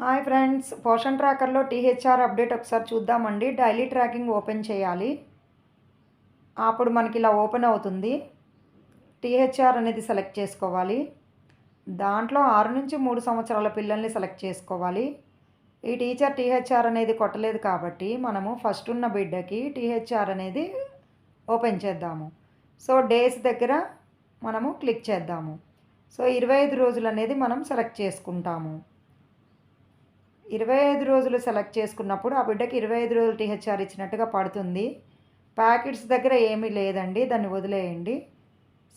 Hi friends Poshan ట్రాకర్లో THR update ఒకసారి చూద్దామండి. డైలీ ట్రాకింగ్ ఓపెన్ చేయాలి. అప్పుడు మనకి ఇలా ఓపెన్ అవుతుంది. టీహెచ్ఆర్ అనేది సెలెక్ట్ చేసుకోవాలి. దాంట్లో ఆరు నుంచి మూడు సంవత్సరాల పిల్లల్ని సెలెక్ట్ చేసుకోవాలి. ఈ టీచర్ టీహెచ్ఆర్ అనేది కొట్టలేదు కాబట్టి మనము ఫస్ట్ ఉన్న బిడ్డకి టీహెచ్ఆర్ అనేది ఓపెన్ చేద్దాము. సో డేస్ దగ్గర మనము క్లిక్ చేద్దాము. సో ఇరవై ఐదు రోజులు అనేది మనం సెలెక్ట్ చేసుకుంటాము. ఇరవై ఐదు రోజులు సెలెక్ట్ చేసుకున్నప్పుడు ఆ బిడ్డకి ఇరవై ఐదు రోజులు టీహెచ్ఆర్ ఇచ్చినట్టుగా పడుతుంది. ప్యాకెట్స్ దగ్గర ఏమీ లేదండి దాన్ని వదిలేయండి.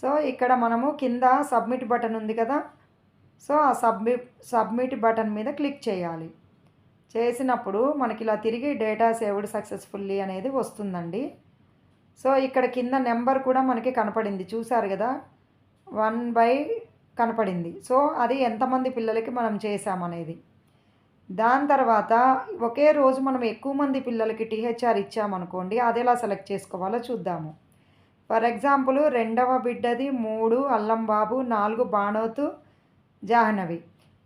సో ఇక్కడ మనము కింద సబ్మిట్ బటన్ ఉంది కదా సో ఆ సబ్మిట్ సబ్మిట్ బటన్ మీద క్లిక్ చేయాలి. చేసినప్పుడు మనకి ఇలా తిరిగి డేటా సేవ్డ్ సక్సెస్ఫుల్లీ అనేది వస్తుందండి. సో ఇక్కడ కింద నెంబర్ కూడా మనకి కనపడింది చూసారు కదా? వన్ బై కనపడింది. సో అది ఎంతమంది పిల్లలకి మనం చేసామనేది దాని తర్వాత ఒకే రోజు మనం ఎక్కువ మంది పిల్లలకి టీహెచ్ఆర్ ఇచ్చామనుకోండి అది ఎలా సెలెక్ట్ చేసుకోవాలో చూద్దాము. ఫర్ ఎగ్జాంపుల్ రెండవ బిడ్డది మూడు అల్లంబాబు నాలుగు బాణోతు జాహ్నవి.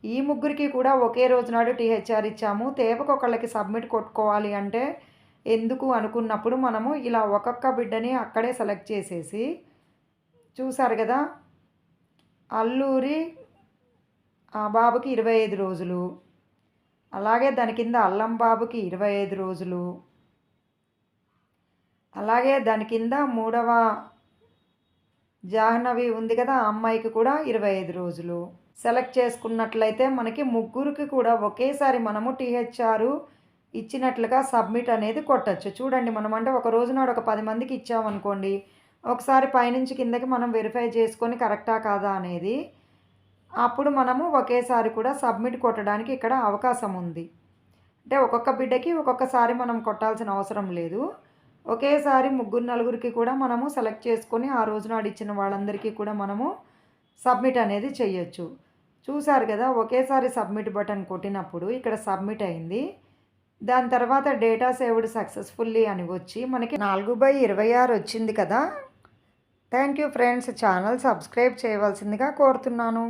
ఈ ముగ్గురికి కూడా ఒకే రోజు నాడు టీహెచ్ఆర్ ఇచ్చాము. తేపకొకళ్ళకి సబ్మిట్ కొట్టుకోవాలి అంటే ఎందుకు అనుకున్నప్పుడు మనము ఇలా ఒక్కొక్క బిడ్డని అక్కడే సెలెక్ట్ చేసేసి చూసారు కదా అల్లూరి ఆ బాబుకి ఇరవై ఐదు రోజులు అలాగే దాని కింద అల్లం బాబుకి ఇరవై ఐదు రోజులు. అలాగే దాని కింద మూడవ జాహ్నవి ఉంది కదా ఆ అమ్మాయికి కూడా ఇరవై ఐదు రోజులు. సెలెక్ట్ చేసుకున్నట్లయితే మనకి ముగ్గురికి కూడా ఒకేసారి మనము టీహెచ్ఆర్ ఇచ్చినట్లుగా సబ్మిట్ అనేది కొట్టచ్చు. చూడండి మనం అంటే ఒక రోజు నాడు ఒక పది మందికి ఇచ్చామనుకోండి ఒకసారి పైనుంచి కిందకి మనం వెరిఫై చేసుకొని కరెక్టా కాదా అనేది అప్పుడు మనము ఒకేసారి కూడా సబ్మిట్ కొట్టడానికి ఇక్కడ అవకాశం ఉంది. అంటే ఒక్కొక్క బిడ్డకి ఒక్కొక్కసారి మనం కొట్టాల్సిన అవసరం లేదు. ఒకేసారి ముగ్గురు నలుగురికి కూడా మనము సెలెక్ట్ చేసుకొని ఆ రోజు నాడు ఇచ్చిన వాళ్ళందరికీ కూడా మనము సబ్మిట్ అనేది చేయొచ్చు. చూసారు కదా ఒకేసారి సబ్మిట్ బటన్ కొట్టినప్పుడు ఇక్కడ సబ్మిట్ అయింది. దాని తర్వాత డేటా సేవ్డ్ సక్సెస్ఫుల్లీ అని వచ్చి మనకి నాలుగు బై ఇరవై ఆరు వచ్చింది కదా. Thank you friends channel subscribe చేయవలసిందిగా కోరుతున్నాను.